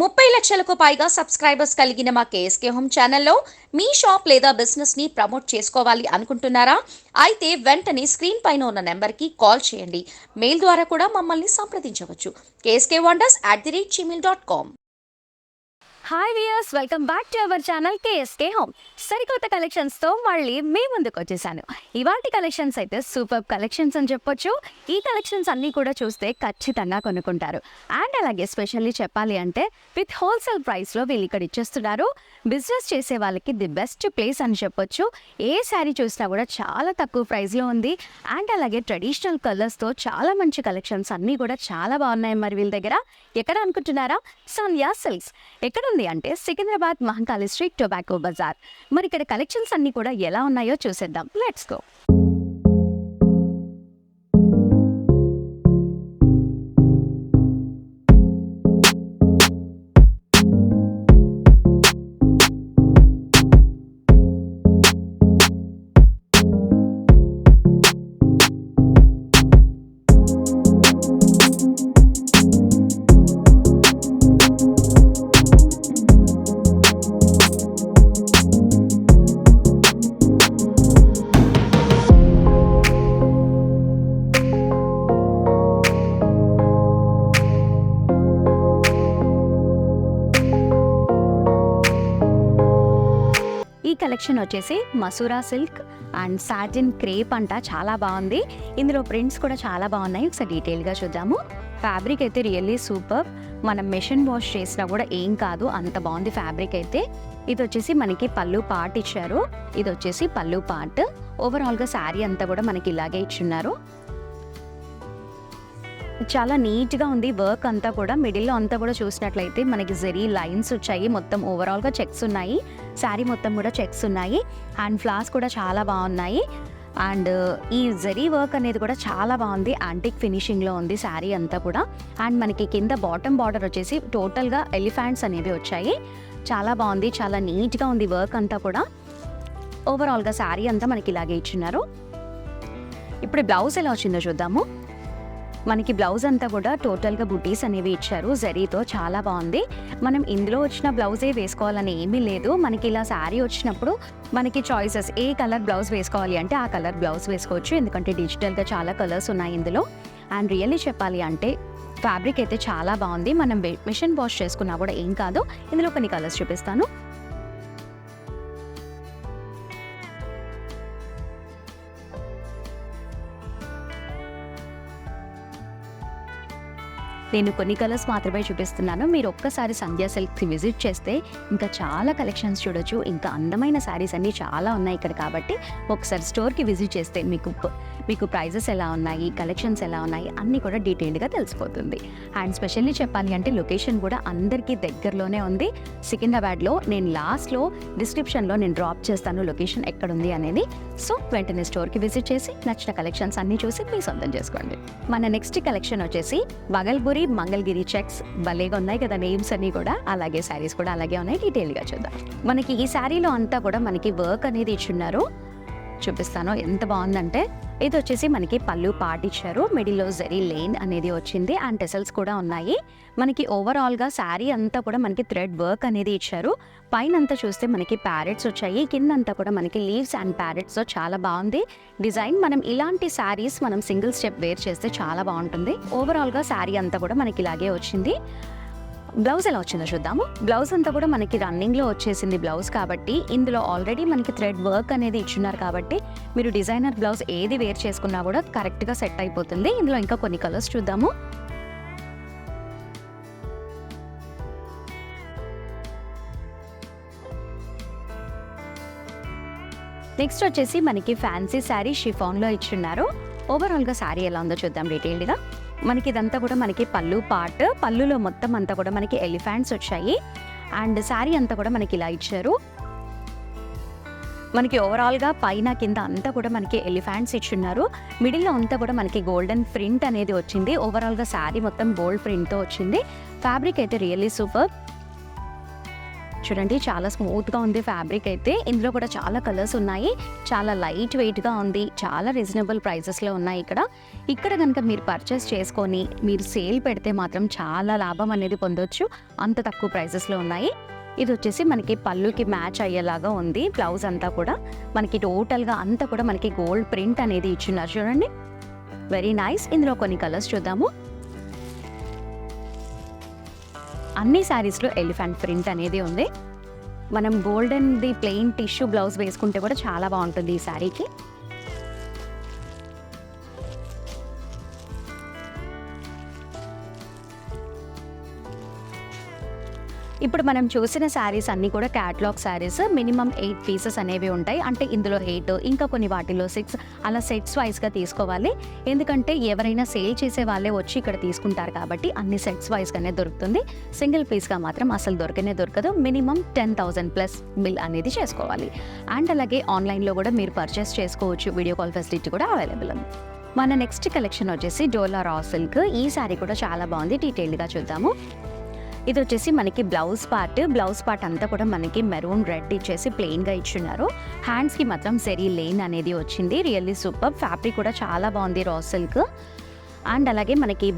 ముప్పై లక్షలకు పైగా సబ్స్క్రైబర్స్ కలిగిన మా కేఎస్కే హోమ్ ఛానల్లో మీ షాప్ లేదా బిజినెస్ని ప్రమోట్ చేసుకోవాలి అనుకుంటున్నారా? అయితే వెంటనే స్క్రీన్ పైన ఉన్న నెంబర్కి కాల్ చేయండి. మెయిల్ ద్వారా కూడా మమ్మల్ని సంప్రదించవచ్చు. KSK wonders at the rate Gmail dot com. Hi viewers welcome back to our channel KSK home సరికొత్త కలెక్షన్స్తో మళ్ళీ మీ ముందుకు వచ్చేసాను. ఇవాటి కలెక్షన్స్ అయితే సూపర్ కలెక్షన్స్ అని చెప్పొచ్చు. ఈ కలెక్షన్స్ అన్నీ కూడా చూస్తే ఖచ్చితంగా కొనుక్కుంటారు. అండ్ అలాగే స్పెషల్లీ చెప్పాలి అంటే విత్ హోల్సేల్ ప్రైస్లో వీళ్ళు ఇక్కడ ఇచ్చేస్తున్నారు. బిజినెస్ చేసే వాళ్ళకి ది బెస్ట్ ప్లేస్ అని చెప్పొచ్చు. ఏ శారీ చూసినా కూడా చాలా తక్కువ ప్రైస్లో ఉంది. అండ్ అలాగే ట్రెడిషనల్ కలర్స్తో చాలా మంచి కలెక్షన్స్ అన్నీ కూడా చాలా బాగున్నాయి మరి వీళ్ళ దగ్గర. ఎక్కడ అనుకుంటున్నారా? సోనియా సిల్క్స్ ఎక్కడ ఎక్కడుంది అంటే సికింద్రాబాద్ మహంకాళి స్ట్రీట్ టొబాకో బజార్. మరి ఇక్కడ కలెక్షన్స్ అన్నీ కూడా ఎలా ఉన్నాయో చూసేద్దాం. Let's go. కలెక్షన్ వచ్చేసి మసూరా సిల్క్ అండ్ సాటిన్ క్రేప్ అంట. చాలా బాగుంది. ఇందులో ప్రింట్స్ కూడా చాలా బాగున్నాయి. ఒకసారి డీటెయిల్గా చూద్దాము. ఫ్యాబ్రిక్ అయితే రియల్లీ సూపర్ మనం మెషిన్ వాష్ చేసినా కూడా ఏం కాదు. అంత బాగుంది ఫ్యాబ్రిక్ అయితే. ఇది వచ్చేసి మనకి పళ్ళు పార్ట్ ఇచ్చారు. ఇది వచ్చేసి పళ్ళు పార్ట్ ఓవరాల్గా శారీ అంతా కూడా మనకి ఇలాగే ఇచ్చున్నారు. చాలా నీట్గా ఉంది వర్క్ అంతా కూడా. మిడిల్లో అంతా కూడా చూసినట్లయితే మనకి జెరీ లైన్స్ వచ్చాయి. మొత్తం ఓవరాల్గా చెక్స్ ఉన్నాయి. శారీ మొత్తం కూడా చెక్స్ ఉన్నాయి. అండ్ ఫ్లాస్ కూడా చాలా బాగున్నాయి. అండ్ ఈ జరీ వర్క్ అనేది కూడా చాలా బాగుంది. యాంటిక్ ఫినిషింగ్లో ఉంది శారీ అంతా కూడా. అండ్ మనకి కింద బాటమ్ బార్డర్ వచ్చేసి టోటల్గా ఎలిఫెంట్స్ అనేవి వచ్చాయి. చాలా బాగుంది. చాలా నీట్గా ఉంది వర్క్ అంతా కూడా. ఓవరాల్గా శారీ అంతా మనకి ఇలాగే ఇచ్చినారు. ఇప్పుడు బ్లౌజ్ ఎలా వచ్చిందో చూద్దాము. మనకి బ్లౌజ్ అంతా కూడా టోటల్గా బుటీస్ అనేవి ఇచ్చారు. జరీతో చాలా బాగుంది. మనం ఇందులో వచ్చిన బ్లౌజే వేసుకోవాలని ఏమీ లేదు. మనకి ఇలా శారీ వచ్చినప్పుడు మనకి చాయిసెస్ ఏ కలర్ బ్లౌజ్ వేసుకోవాలి అంటే ఆ కలర్ బ్లౌజ్ వేసుకోవచ్చు. ఎందుకంటే డిజిటల్గా చాలా కలర్స్ ఉన్నాయి ఇందులో. అండ్ రియల్లీ చెప్పాలి అంటే ఫ్యాబ్రిక్ అయితే చాలా బాగుంది. మనం మిషన్ వాష్ చేసుకున్నా కూడా ఏం కాదు. ఇందులో కొన్ని కలర్స్ చూపిస్తాను. నేను కొన్ని కలర్స్ మాత్రమే చూపిస్తున్నాను. మీరు ఒక్కసారి సంధ్యా సిల్క్కి విజిట్ చేస్తే ఇంకా చాలా కలెక్షన్స్ చూడొచ్చు. ఇంకా అందమైన శారీస్ అన్నీ చాలా ఉన్నాయి ఇక్కడ కాబట్టి ఒకసారి స్టోర్కి విజిట్ చేస్తే మీకు మీకు ప్రైజెస్ ఎలా ఉన్నాయి కలెక్షన్స్ ఎలా ఉన్నాయి అన్నీ కూడా డీటెయిల్డ్గా తెలిసిపోతుంది. అండ్ స్పెషల్లీ చెప్పాలి అంటే లొకేషన్ కూడా అందరికీ దగ్గరలోనే ఉంది. సికింద్రాబాద్లో నేను లాస్ట్లో డిస్క్రిప్షన్లో నేను డ్రాప్ చేస్తాను లొకేషన్ ఎక్కడుంది అనేది. సో వెంటనే స్టోర్కి విజిట్ చేసి నచ్చిన కలెక్షన్స్ అన్నీ చూసి మీ సొంతం చేసుకోండి. మన నెక్స్ట్ కలెక్షన్ వచ్చేసి వగల్బురి మంగళగిరి చెక్స్ భలేగా ఉన్నాయి కదా నేమ్స్ అన్ని కూడా. అలాగే శారీస్ కూడా అలాగే ఉన్నాయి. డీటెయిల్గా చూద్దాం. మనకి ఈ శారీలో అంతా కూడా మనకి వర్క్ అనేది ఇచ్చున్నారు. చూపిస్తాను. ఎంత బాగుందంటే ఇది వచ్చేసి మనకి పళ్ళు పాటిచ్చారు. మిడిల్లో జరీ లేన్ అనేది వచ్చింది. అండ్ టెసల్స్ కూడా ఉన్నాయి. మనకి ఓవరాల్గా శారీ అంతా కూడా మనకి థ్రెడ్ వర్క్ అనేది ఇచ్చారు. పైన అంతా చూస్తే మనకి ప్యారెట్స్ వచ్చాయి. కింద అంతా కూడా మనకి లీవ్స్ అండ్ ప్యారెట్స్ చాలా బాగుంది. డిజైన్ మనం ఇలాంటి శారీస్ మనం సింగిల్ స్టెప్ వేర్ చేస్తే చాలా బాగుంటుంది. ఓవరాల్గా శారీ అంతా కూడా మనకి ఇలాగే వచ్చింది. బ్లౌజ్ ఎలా వచ్చిందో చూద్దాము. బ్లౌజ్ అంతా కూడా మనకి రన్నింగ్లో వచ్చేసింది బ్లౌజ్ కాబట్టి ఇందులో ఆల్రెడీ మనకి థ్రెడ్ వర్క్ అనేది ఇచ్చున్నారు కాబట్టి మీరు డిజైనర్ బ్లౌజ్ ఏది వేర్ చేసుకున్నా కూడా కరెక్ట్గా సెట్ అయిపోతుంది. ఇందులో ఇంకా కొన్ని కలర్స్ చూద్దాము. నెక్స్ట్ వచ్చేసి మనకి ఫ్యాన్సీ శారీ షిఫాన్లో ఇచ్చున్నారు. ఓవరాల్గా శారీ ఎలా ఉందో చూద్దాం డీటెయిల్డ్గా మనకి ఇదంతా కూడా మనకి పళ్ళు పార్ట్ పళ్ళులో మొత్తం అంతా కూడా మనకి ఎలిఫాంట్స్ వచ్చాయి. అండ్ శారీ అంతా కూడా మనకి ఇలా ఇచ్చారు. మనకి ఓవరాల్గా పైన కింద అంతా కూడా మనకి ఎలిఫాంట్స్ ఇచ్చున్నారు. మిడిల్లో అంతా కూడా మనకి గోల్డెన్ ప్రింట్ అనేది వచ్చింది. ఓవరాల్గా శారీ మొత్తం గోల్డ్ ప్రింట్తో వచ్చింది. ఫ్యాబ్రిక్ అయితే రియల్లీ సూపర్ చూడండి చాలా స్మూత్గా ఉంది ఫ్యాబ్రిక్ అయితే. ఇందులో కూడా చాలా కలర్స్ ఉన్నాయి. చాలా లైట్ వెయిట్గా ఉంది. చాలా రీజనబుల్ ప్రైజెస్లో ఉన్నాయి ఇక్కడ. ఇక్కడ కనుక మీరు పర్చేస్ చేసుకొని మీరు సేల్ పెడితే మాత్రం చాలా లాభం అనేది పొందొచ్చు. అంత తక్కువ ప్రైజెస్లో ఉన్నాయి. ఇది వచ్చేసి మనకి పళ్ళుకి మ్యాచ్ అయ్యేలాగా ఉంది. బ్లౌజ్ అంతా కూడా. మనకి టోటల్గా అంతా కూడా మనకి గోల్డ్ ప్రింట్ అనేది ఇచ్చిన్నారు. చూడండి. వెరీ నైస్ ఇందులో కొన్ని కలర్స్ చూద్దాము. అన్ని శారీస్లో ఎలిఫెంట్ ప్రింట్ అనేది ఉంది. మనం golden the plain tissue blouse వేసుకుంటే కూడా చాలా బాగుంటుంది ఈ శారీకి. ఇప్పుడు మనం చూసిన శారీస్ అన్నీ కూడా catalogue saris minimum eight pieces అనేవి ఉంటాయి. అంటే ఇందులో ఎయిట్ ఇంకా కొన్ని వాటిలో సిక్స్ అలా సెట్స్ వైజ్గా తీసుకోవాలి. ఎందుకంటే ఎవరైనా సేల్ చేసే వాళ్ళే వచ్చి ఇక్కడ తీసుకుంటారు కాబట్టి అన్ని సెట్స్ వైజ్గానే దొరుకుతుంది. సింగిల్ పీస్గా మాత్రం అసలు దొరకనే దొరకదు. Minimum ten thousand plus bill అనేది చేసుకోవాలి. అండ్ అలాగే ఆన్లైన్లో కూడా మీరు పర్చేస్ చేసుకోవచ్చు. వీడియో కాల్ ఫెసిలిటీ కూడా అవైలబుల్ ఉంది. మన నెక్స్ట్ కలెక్షన్ వచ్చేసి డోలా రా సిల్క్ ఈ శారీ కూడా చాలా బాగుంది. డీటెయిల్గా చూద్దాము. ఇది వచ్చేసి మనకి బ్లౌజ్ పార్ట్. బ్లౌజ్ పార్ట్ అంతా కూడా మనకి మెరూన్ రెడ్ ఇచ్చేసి ప్లెయిన్గా ఇచ్చున్నారు. హ్యాండ్స్కి మాత్రం సెరీ లేన్ అనేది వచ్చింది. రియల్లీ సూపర్ ఫ్యాబ్రిక్ కూడా చాలా బాగుంది రా సిల్క్ అండ్ అలాగే మనకి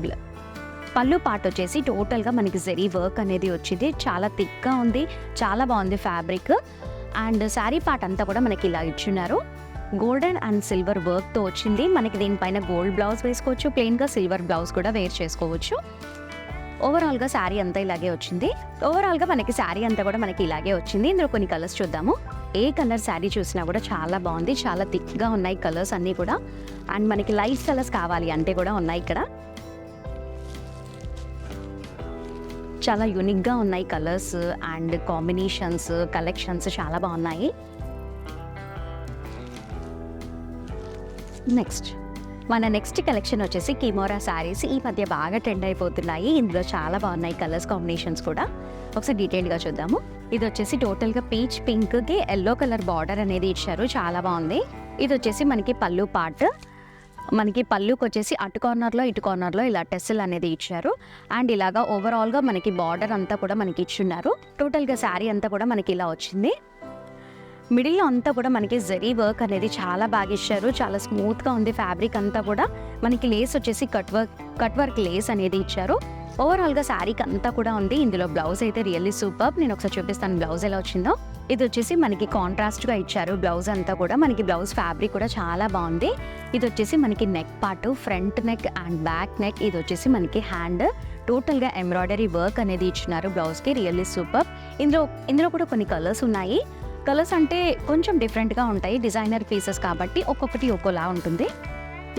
పళ్ళు పార్ట్ వచ్చేసి టోటల్గా మనకి జెరీ వర్క్ అనేది వచ్చింది. చాలా థిక్గా ఉంది. చాలా బాగుంది ఫ్యాబ్రిక్ అండ్ శారీ పార్ట్ అంతా కూడా మనకి ఇలా ఇచ్చున్నారు. గోల్డెన్ అండ్ సిల్వర్ వర్క్తో వచ్చింది. మనకి దీనిపైన గోల్డ్ బ్లౌజ్ వేసుకోవచ్చు. ప్లెయిన్గా సిల్వర్ బ్లౌజ్ కూడా వేర్ చేసుకోవచ్చు. ఓవరాల్గా శారీ అంతా ఇలాగే వచ్చింది. ఓవరాల్గా మనకి శారీ అంతా కూడా మనకి ఇలాగే వచ్చింది. ఇందులో కొన్ని కలర్స్ చూద్దాము. ఏ కలర్ శారీ చూసినా కూడా చాలా బాగుంది. చాలా థిక్గా ఉన్నాయి కలర్స్ అన్నీ కూడా. అండ్ మనకి లైట్ కలర్స్ కావాలి అంటే కూడా ఉన్నాయి ఇక్కడ. చాలా యూనిక్గా ఉన్నాయి కలర్స్ అండ్ కాంబినేషన్స్ కలెక్షన్స్ చాలా బాగున్నాయి. నెక్స్ట్ మన నెక్స్ట్ కలెక్షన్ వచ్చేసి కిమోరా శారీస్ ఈ మధ్య బాగా ట్రెండ్ అయిపోతున్నాయి. ఇందులో చాలా బాగున్నాయి కలర్స్ కాంబినేషన్స్ కూడా. ఒకసారి డీటెయిల్గా చూద్దాము. ఇది వచ్చేసి టోటల్గా పీచ్ పింక్కి ఎల్లో కలర్ బార్డర్ అనేది ఇచ్చారు. చాలా బాగుంది. ఇది వచ్చేసి మనకి పళ్ళు పార్ట్ మనకి పళ్ళుకి వచ్చేసి అటు కార్నర్లో ఇటు కార్నర్లో ఇలా టెస్సులు అనేది ఇచ్చారు. అండ్ ఇలాగా ఓవరాల్గా మనకి బార్డర్ అంతా కూడా మనకి ఇచ్చున్నారు. టోటల్గా శారీ అంతా కూడా మనకి ఇలా వచ్చింది. మిడిల్లో అంతా కూడా మనకి జరీ వర్క్ అనేది చాలా బాగా ఇచ్చారు. చాలా స్మూత్గా ఉంది ఫ్యాబ్రిక్ అంతా కూడా. మనకి లేస్ వచ్చేసి cut work cut work lace అనేది ఇచ్చారు. ఓవరాల్గా శారీకి అంతా కూడా ఉంది. ఇందులో బ్లౌజ్ అయితే రియల్లీ సూపర్. నేను ఒకసారి చూపిస్తాను బ్లౌజ్ ఎలా వచ్చిందో. ఇది వచ్చేసి మనకి కాంట్రాస్ట్గా ఇచ్చారు. బ్లౌజ్ అంతా కూడా. మనకి బ్లౌజ్ ఫ్యాబ్రిక్ కూడా చాలా బాగుంది. ఇది వచ్చేసి మనకి neck part front neck and back neck. ఇది వచ్చేసి మనకి హ్యాండ్. టోటల్గా ఎంబ్రాయిడరీ వర్క్ అనేది ఇచ్చినారు బ్లౌజ్కి. Really super. ఇందులో ఇందులో కూడా కొన్ని కలర్స్ ఉన్నాయి. కలర్స్ అంటే కొంచెం డిఫరెంట్గా ఉంటాయి. డిజైనర్ పీసెస్ కాబట్టి ఒక్కొక్కటి ఒక్కోలా ఉంటుంది.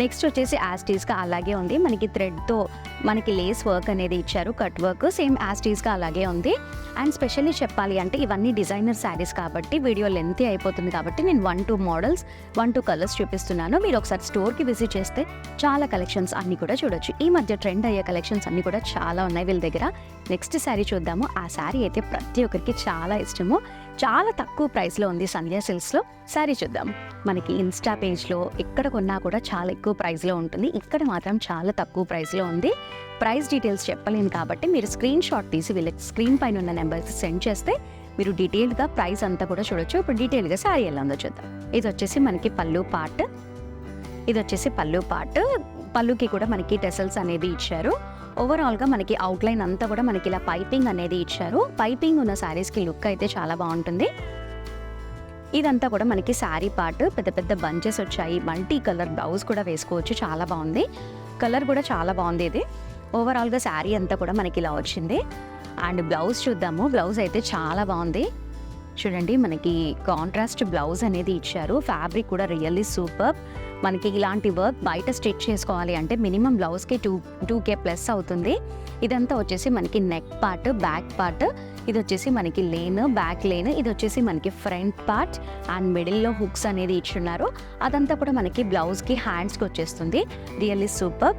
నెక్స్ట్ వచ్చేసి యాస్టీస్గా అలాగే ఉంది. మనకి థ్రెడ్తో మనకి లేస్ వర్క్ అనేది ఇచ్చారు. కట్ వర్క్ సేమ్ యాస్టీస్గా అలాగే ఉంది. అండ్ స్పెషల్లీ చెప్పాలి అంటే ఇవన్నీ డిజైనర్ శారీస్ కాబట్టి వీడియో లెంతీ అయిపోతుంది కాబట్టి నేను one two models one two colours చూపిస్తున్నాను. మీరు ఒకసారి స్టోర్కి విజిట్ చేస్తే చాలా కలెక్షన్స్ అన్నీ కూడా చూడొచ్చు. ఈ మధ్య ట్రెండ్ అయ్యే కలెక్షన్స్ అన్నీ కూడా చాలా ఉన్నాయి వీళ్ళ దగ్గర. నెక్స్ట్ శారీ చూద్దాము. ఆ శారీ అయితే ప్రతి ఒక్కరికి చాలా ఇష్టము. చాలా తక్కువ ప్రైస్లో ఉంది సంధ్యా సిల్క్స్లో. శారీ చూద్దాం. మనకి ఇన్స్టా పేజ్లో ఎక్కడ కొన్నా కూడా చాలా ఎక్కువ ప్రైస్లో ఉంటుంది. ఇక్కడ మాత్రం చాలా తక్కువ ప్రైస్లో ఉంది. ప్రైస్ డీటెయిల్స్ చెప్పలేను కాబట్టి మీరు స్క్రీన్ షాట్ తీసి వీళ్ళకి స్క్రీన్ పైన ఉన్న నెంబర్కి సెండ్ చేస్తే మీరు డీటెయిల్గా ప్రైస్ అంతా కూడా చూడొచ్చు. ఇప్పుడు డీటెయిల్గా శారీ ఎలా ఉందో చూద్దాం. ఇది వచ్చేసి మనకి పళ్ళు పార్ట్ ఇది వచ్చేసి పళ్ళు పార్ట్ పళ్ళుకి కూడా మనకి టెసల్స్ అనేది ఇచ్చారు. ఓవరాల్గా మనకి అవుట్లైన్ అంతా కూడా మనకి ఇలా పైపింగ్ అనేది ఇచ్చారు. పైపింగ్ ఉన్న శారీస్కి లుక్ అయితే చాలా బాగుంటుంది. ఇదంతా కూడా మనకి శారీ పార్ట్ పెద్ద పెద్ద బంచెస్ వచ్చాయి. మల్టీ కలర్ బ్లౌజ్ కూడా వేసుకోవచ్చు. చాలా బాగుంది. కలర్ కూడా చాలా బాగుంది ఇది. ఓవరాల్గా శారీ అంతా కూడా మనకి ఇలా వచ్చింది. అండ్ బ్లౌజ్ చూద్దాము. బ్లౌజ్ అయితే చాలా బాగుంది. చూడండి మనకి కాంట్రాస్ట్ బ్లౌజ్ అనేది ఇచ్చారు. ఫ్యాబ్రిక్ కూడా రియల్లీ సూపర్ మనకి ఇలాంటి వర్క్ బయట స్టిచ్ చేసుకోవాలి అంటే మినిమం బ్లౌజ్కి టూ టూ కే ప్లస్ అవుతుంది. ఇదంతా వచ్చేసి మనకి నెక్ పార్ట్ బ్యాక్ పార్ట్ ఇది వచ్చేసి మనకి లేన్ బ్యాక్ లేన్ ఇది వచ్చేసి మనకి ఫ్రంట్ పార్ట్ అండ్ మిడిల్లో హుక్స్ అనేది ఇచ్చున్నారు. అదంతా కూడా మనకి బ్లౌజ్కి హ్యాండ్స్కి వచ్చేస్తుంది. రియల్లీ సూపర్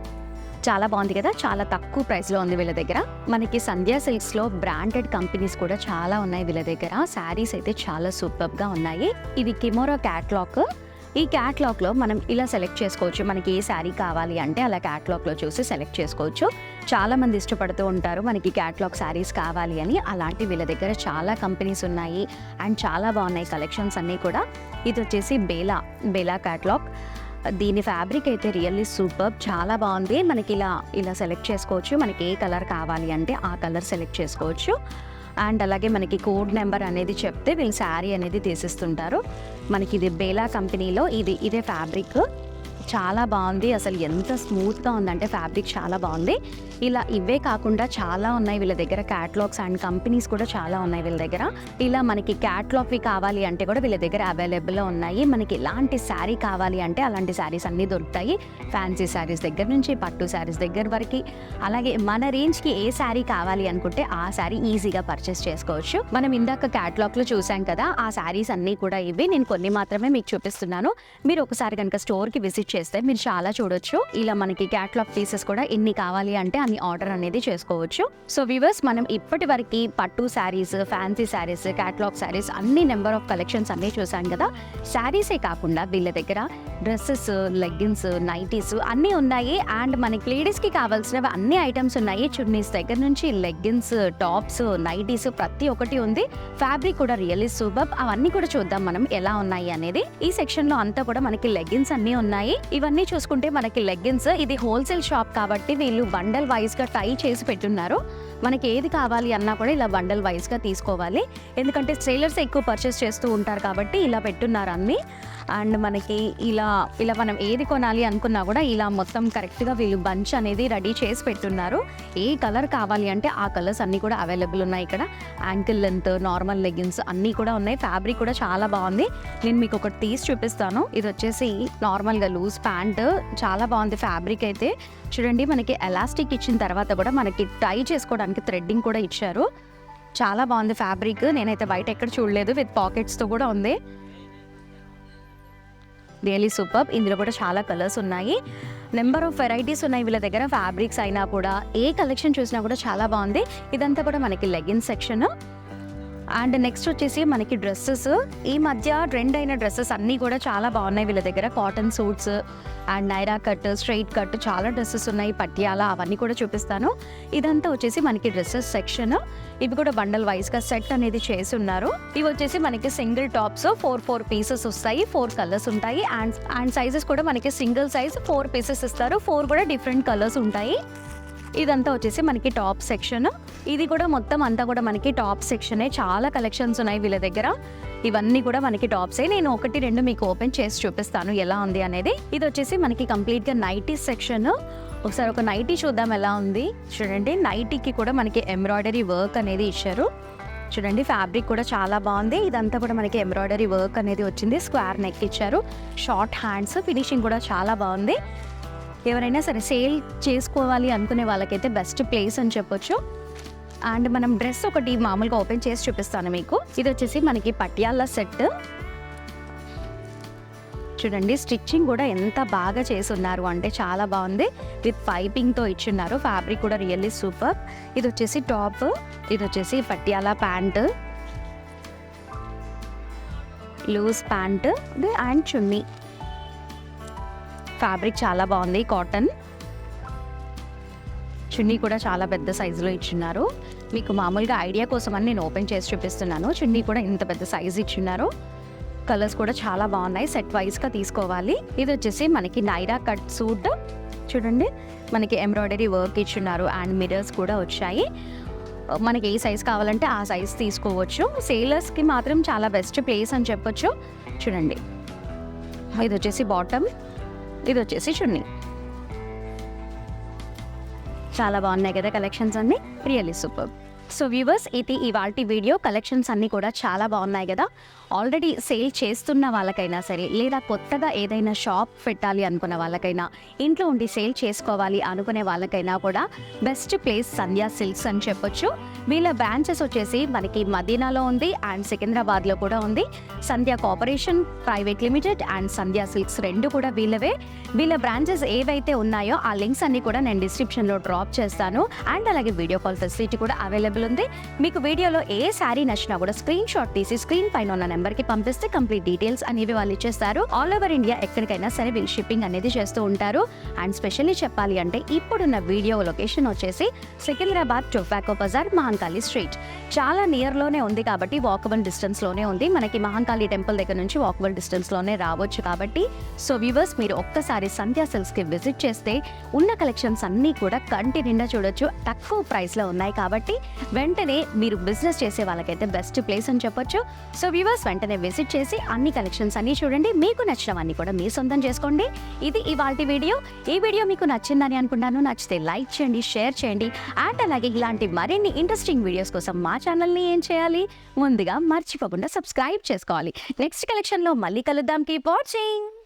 చాలా బాగుంది కదా. చాలా తక్కువ ప్రైస్లో ఉంది వీళ్ళ దగ్గర. మనకి సంధ్యా సిల్క్స్లో బ్రాండెడ్ కంపెనీస్ కూడా చాలా ఉన్నాయి వీళ్ళ దగ్గర. శారీస్ అయితే చాలా సూపర్గా ఉన్నాయి. ఇది కిమోరా క్యాట్లాక్ ఈ క్యాట్లాగ్లో మనం ఇలా సెలెక్ట్ చేసుకోవచ్చు. మనకి ఏ శారీ కావాలి అంటే అలా క్యాట్లాగ్లో చూసి సెలెక్ట్ చేసుకోవచ్చు. చాలా మంది ఇష్టపడుతూ ఉంటారు మనకి క్యాట్లాగ్ శారీస్ కావాలి అని. అలాంటి వీళ్ళ దగ్గర చాలా కంపెనీస్ ఉన్నాయి. అండ్ చాలా బాగున్నాయి కలెక్షన్స్ అన్నీ కూడా. ఇది వచ్చేసి బేలా బేలా క్యాట్లాగ్. దీని ఫ్యాబ్రిక్ అయితే రియల్లీ సూపర్ చాలా బాగుంది. మనకి ఇలా ఇలా సెలెక్ట్ చేసుకోవచ్చు. మనకి ఏ కలర్ కావాలి అంటే ఆ కలర్ సెలెక్ట్ చేసుకోవచ్చు. అండ్ అలాగే మనకి కోడ్ నెంబర్ అనేది చెప్తే వీళ్ళు శారీ అనేది తీసిస్తుంటారు. మనకి ఇది బేలా కంపెనీలో ఇది ఇదే ఫ్యాబ్రిక్. చాలా బాగుంది. అసలు ఎంత స్మూత్గా ఉందంటే ఫ్యాబ్రిక్ చాలా బాగుంది. ఇలా ఇవే కాకుండా చాలా ఉన్నాయి వీళ్ళ దగ్గర క్యాట్లాగ్స్ అండ్ కంపెనీస్ కూడా చాలా ఉన్నాయి వీళ్ళ దగ్గర. ఇలా మనకి క్యాట్లాగ్వి కావాలి అంటే కూడా వీళ్ళ దగ్గర అవైలబుల్లో ఉన్నాయి. మనకి ఎలాంటి శారీ కావాలి అంటే అలాంటి శారీస్ అన్నీ దొరుకుతాయి. ఫ్యాన్సీ శారీస్ దగ్గర నుంచి పట్టు శారీస్ దగ్గర వరకు. అలాగే మన రేంజ్కి ఏ శారీ కావాలి అనుకుంటే ఆ శారీ ఈజీగా పర్చేస్ చేసుకోవచ్చు. మనం ఇందాక క్యాట్లాగ్లో చూసాం కదా ఆ శారీస్ అన్నీ కూడా ఇవి. నేను కొన్ని మాత్రమే మీకు చూపిస్తున్నాను. మీరు ఒకసారి కనుక స్టోర్కి విజిట్ చేస్తే మీరు చాలా చూడొచ్చు. ఇలా మనకి క్యాట్లాగ్ పీసెస్ కూడా ఎన్ని కావాలి అంటే అన్ని ఆర్డర్ అనేది చేసుకోవచ్చు. సో వివర్స్ మనం ఇప్పటి వరకు పట్టు saris fancy saris catalogue saris అన్ని నెంబర్ ఆఫ్ కలెక్షన్స్ అన్నీ చూసాం కదా. శారీసే కాకుండా వీళ్ళ దగ్గర డ్రెస్సెస్ లెగ్గిన్స్ నైటీస్ అన్నీ ఉన్నాయి. అండ్ మనకి లేడీస్కి కావాల్సినవి అన్ని ఐటమ్స్ ఉన్నాయి. చున్నీస్ దగ్గర నుంచి లెగ్గిన్స్ టాప్స్ నైటీస్ ప్రతి ఒక్కటి ఉంది. ఫ్యాబ్రిక్ కూడా రియల్లీ సూపర్ అవన్నీ కూడా చూద్దాం మనం ఎలా ఉన్నాయి అనేది. ఈ సెక్షన్లో అంతా కూడా మనకి లెగ్గిన్స్ అన్నీ ఉన్నాయి. ఇవన్నీ చూసుకుంటే మనకి లెగ్గిన్స్ ఇది హోల్సేల్ షాప్ కాబట్టి వీళ్ళు బండల్ వైజ్గా టై చేసి పెట్టున్నారు. మనకి ఏది కావాలి అన్నా కూడా ఇలా బండల్ వైజ్గా తీసుకోవాలి. ఎందుకంటే సేలర్స్ ఎక్కువ పర్చేస్ చేస్తూ ఉంటారు కాబట్టి ఇలా పెట్టున్నారు అన్నీ. అండ్ మనకి ఇలా ఇలా మనం ఏది కొనాలి అనుకున్నా కూడా ఇలా మొత్తం కరెక్ట్గా వీళ్ళు బంచ్ అనేది రెడీ చేసి పెట్టున్నారు ఏ కలర్ కావాలి అంటే ఆ కలర్స్ అన్నీ కూడా అవైలబుల్ ఉన్నాయి ఇక్కడ. యాంకిల్ లెంత్ నార్మల్ లెగిన్స్ అన్నీ కూడా ఉన్నాయి. ఫ్యాబ్రిక్ కూడా చాలా బాగుంది. నేను మీకు ఒకటి తీసి చూపిస్తాను. ఇది వచ్చేసి నార్మల్గా లూజ్ ప్యాంట్ చాలా బాగుంది ఫ్యాబ్రిక్ అయితే. చూడండి మనకి ఎలాస్టిక్ ఇచ్చిన తర్వాత కూడా మనకి టై చేసుకోవడానికి థ్రెడ్డింగ్ కూడా ఇచ్చారు. చాలా బాగుంది ఫ్యాబ్రిక్ నేనైతే బయట ఎక్కడ చూడలేదు. విత్ పాకెట్స్తో కూడా ఉంది. రియలీ సూపర్ ఇందులో కూడా చాలా కలర్స్ ఉన్నాయి. నెంబర్ ఆఫ్ వెరైటీస్ ఉన్నాయి వీళ్ళ దగ్గర. ఫ్యాబ్రిక్స్ అయినా కూడా ఏ కలెక్షన్ చూసినా కూడా చాలా బాగుంది. ఇదంతా కూడా మనకి లెగిన్స్ సెక్షన్ అండ్ నెక్స్ట్ వచ్చేసి మనకి డ్రెస్సెస్. ఈ మధ్య ట్రెండ్ అయిన డ్రెస్సెస్ అన్నీ కూడా చాలా బాగున్నాయి వీళ్ళ దగ్గర. Cotton suits and Naira cut straight cut చాలా డ్రెస్సెస్ ఉన్నాయి. పట్యాల అవన్నీ కూడా చూపిస్తాను. ఇదంతా వచ్చేసి మనకి డ్రెస్సెస్ సెక్షన్. ఇవి కూడా బండల్ వైజ్గా సెట్ అనేది చేసి ఉన్నారు. ఇవి వచ్చేసి మనకి single tops four four pieces వస్తాయి. ఫోర్ కలర్స్ ఉంటాయి. అండ్ అండ్ సైజెస్ కూడా మనకి సింగిల్ సైజ్ ఫోర్ పీసెస్ ఇస్తారు. ఫోర్ కూడా డిఫరెంట్ కలర్స్ ఉంటాయి. ఇదంతా వచ్చేసి మనకి టాప్ సెక్షన్. ఇది కూడా మొత్తం అంతా కూడా మనకి టాప్ సెక్షనే. చాలా కలెక్షన్స్ ఉన్నాయి వీళ్ళ దగ్గర. ఇవన్నీ కూడా మనకి టాప్సే. నేను ఒకటి రెండు మీకు ఓపెన్ చేసి చూపిస్తాను ఎలా ఉంది అనేది. ఇది వచ్చేసి మనకి కంప్లీట్గా నైటీ సెక్షన్. ఒకసారి ఒక నైటీ చూద్దాం ఎలా ఉంది. చూడండి నైటీకి కూడా మనకి ఎంబ్రాయిడరీ వర్క్ అనేది ఇచ్చారు. చూడండి ఫ్యాబ్రిక్ కూడా చాలా బాగుంది. ఇదంతా కూడా మనకి ఎంబ్రాయిడరీ వర్క్ అనేది వచ్చింది. స్క్వేర్ నెక్ ఇచ్చారు. షార్ట్ హ్యాండ్స్ ఫినిషింగ్ కూడా చాలా బాగుంది. ఎవరైనా సరే సేల్ చేసుకోవాలి అనుకునే వాళ్ళకైతే బెస్ట్ ప్లేస్ అని చెప్పొచ్చు. అండ్ మనం డ్రెస్ ఒకటి మామూలుగా ఓపెన్ చేసి చూపిస్తాను మీకు. ఇది వచ్చేసి మనకి పటియాల సెట్ చూడండి స్టిచ్చింగ్ కూడా ఎంత బాగా చేసి ఉన్నారు అంటే చాలా బాగుంది. విత్ పైపింగ్తో ఇచ్చున్నారు. ఫ్యాబ్రిక్ కూడా రియల్లీ సూపర్ ఇది వచ్చేసి టాప్ ఇది వచ్చేసి Patiala pant loose pant and chunni fabric చాలా బాగుంది కాటన్. చున్నీ కూడా చాలా పెద్ద సైజులో ఇచ్చిన్నారు. మీకు మామూలుగా ఐడియా కోసం అని నేను ఓపెన్ చేసి చూపిస్తున్నాను. చున్నీ కూడా ఇంత పెద్ద సైజు ఇచ్చిన్నారు. కలర్స్ కూడా చాలా బాగున్నాయి. సెట్ వైజ్గా తీసుకోవాలి. ఇది వచ్చేసి మనకి నైరా కట్ సూట్. చూడండి మనకి ఎంబ్రాయిడరీ వర్క్ ఇచ్చున్నారు అండ్ మిరర్స్ కూడా వచ్చాయి. మనకి ఏ సైజ్ కావాలంటే ఆ సైజ్ తీసుకోవచ్చు. సేలర్స్కి మాత్రం చాలా బెస్ట్ ప్లేస్ అని చెప్పొచ్చు. చూడండి ఇది వచ్చేసి బాటమ్ ఇది వచ్చేసి చున్నీ చాలా బాగున్నాయి కదా కలెక్షన్స్ అన్ని. రియల్లీ సూపర్ సో వ్యూవర్స్ ఇది ఇవాళ వీడియో. కలెక్షన్స్ అన్నీ కూడా చాలా బాగున్నాయి కదా. ఆల్రెడీ సేల్ చేస్తున్న వాళ్ళకైనా సరే లేదా కొత్తగా ఏదైనా షాప్ పెట్టాలి అనుకున్న వాళ్ళకైనా ఇంట్లో ఉండి సేల్ చేసుకోవాలి అనుకునే వాళ్ళకైనా కూడా బెస్ట్ ప్లేస్ సంధ్యా సిల్క్స్ అని చెప్పొచ్చు. వీళ్ళ బ్రాంచెస్ వచ్చేసి మనకి మదీనాలో ఉంది అండ్ సికింద్రాబాద్లో కూడా ఉంది. Sandhya corporation private limited and Sandhya silks రెండు కూడా వీళ్ళవే. వీళ్ళ బ్రాంచెస్ ఏవైతే ఉన్నాయో ఆ లింక్స్ అన్నీ కూడా నేను డిస్క్రిప్షన్లో డ్రాప్ చేస్తాను. అండ్ అలాగే వీడియో కాల్ ఫెసిలిటీ కూడా అవైలబుల్ అవైలబుల్ ఉంది మీకు వీడియోలో ఏ శారీ నచ్చినా కూడా స్క్రీన్ షాట్ తీసి స్క్రీన్ పైన ఉన్న నెంబర్కి పంపిస్తే కంప్లీట్ డీటెయిల్స్ అనేవి వాళ్ళు ఇచ్చేస్తారు. ఆల్ ఓవర్ ఇండియా ఎక్కడికైనా సరే వీళ్ళు షిప్పింగ్ అనేది చేస్తూ ఉంటారు. అండ్ స్పెషల్లీ చెప్పాలి అంటే ఇప్పుడున్న వీడియో లొకేషన్ వచ్చేసి సికింద్రాబాద్ టొబాకో బజార్ మహంకాళి స్ట్రీట్. చాలా నియర్లోనే ఉంది కాబట్టి వాకబుల్ డిస్టెన్స్లోనే ఉంది. మనకి మహంకాళి టెంపుల్ దగ్గర నుంచి వాకబుల్ డిస్టెన్స్లోనే రావచ్చు కాబట్టి. సో వ్యూవర్స్ మీరు ఒక్కసారి సంధ్యా సిల్క్స్కి విజిట్ చేస్తే ఉన్న కలెక్షన్స్ అన్నీ కూడా కంటి నిండా చూడొచ్చు. తక్కువ ప్రైస్లో ఉన్నాయి కాబట్టి వెంటనే మీరు బిజినెస్ చేసే వాళ్ళకైతే బెస్ట్ ప్లేస్ అని చెప్పొచ్చు. సో వ్యూవర్స్ వెంటనే విజిట్ చేసి అన్ని కలెక్షన్స్ అన్నీ చూడండి. మీకు నచ్చినవన్నీ కూడా మీ సొంతం చేసుకోండి. ఇది ఇవాళ వీడియో ఈ వీడియో మీకు నచ్చిందని అనుకుంటాను నచ్చితే లైక్ చేయండి షేర్ చేయండి. అండ్ అలాగే ఇలాంటి మరిన్ని ఇంట్రెస్టింగ్ వీడియోస్ కోసం మా ఛానల్ని ఏం చేయాలి? ముందుగా మర్చిపోకుండా సబ్స్క్రైబ్ చేసుకోవాలి. నెక్స్ట్ కలెక్షన్లో మళ్ళీ కలుద్దాం. Keep watching